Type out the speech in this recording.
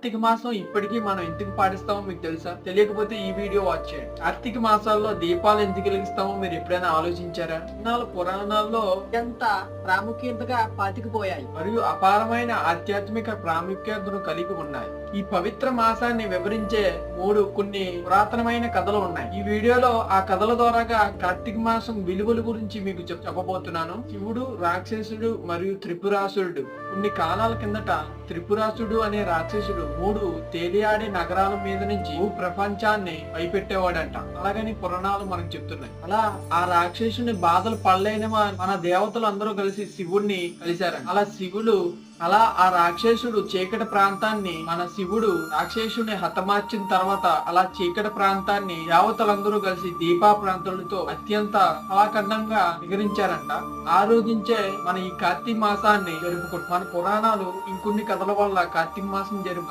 కార్తీక మాసం ఇప్పటికీ మనం ఎందుకు పాటిస్తామో మీకు తెలుసా? తెలియకపోతే ఈ వీడియో వాచ్ చేయండి. కార్తీక మాసాల్లో దీపాలు ఎందుకు వెలిగిస్తామో మీరు ఎప్పుడైనా ఆలోచించారా? నాలుగు పురాణాల్లో ఎంత ప్రాముఖ్యతగా పాతికిపోయాయి. మరియు అపారమైన ఆధ్యాత్మిక ప్రాముఖ్యతను కలిగి ఉన్నాయి. ఈ పవిత్ర మాసాన్ని వివరించే మూడు కొన్ని పురాతనమైన కథలు ఉన్నాయి. ఈ వీడియోలో ఆ కథల ద్వారాగా కార్తీక మాసం విలువల గురించి మీకు చెప్- చెప్పబోతున్నాను. శివుడు రాక్షసుడు మరియు త్రిపురాసురుడు. కొన్ని కాలాల కిందట త్రిపురాసుడు అనే రాక్షసుడు మూడు తేలియాడే నగరాల మీద నుంచి భూ ప్రపంచాన్ని భయపెట్టేవాడంట. అలాగని పురాణాలు మనకు చెప్తున్నాయి. అలా ఆ రాక్షసుని బాధలు పడలేని మన దేవతలు అందరూ కలిసి శివుణ్ణి కలిశారు అలా శివుడు అలా ఆ రాక్షసుడు చీకటి ప్రాంతాన్ని మన శివుడు రాక్షసుని హతమార్చిన తర్వాత అలా చీకటి ప్రాంతాన్ని దేవతలందరూ కలిసి దీపా ప్రాంతాలతో అత్యంత కళాఖండంగా వివరించారంట ఆ రోజుంచే మన ఈ కార్తీక మాసాన్ని జరుపుకుంటాం మన పురాణాలు ఇంకొన్ని కథల వల్ల కార్తీక మాసం జరుపు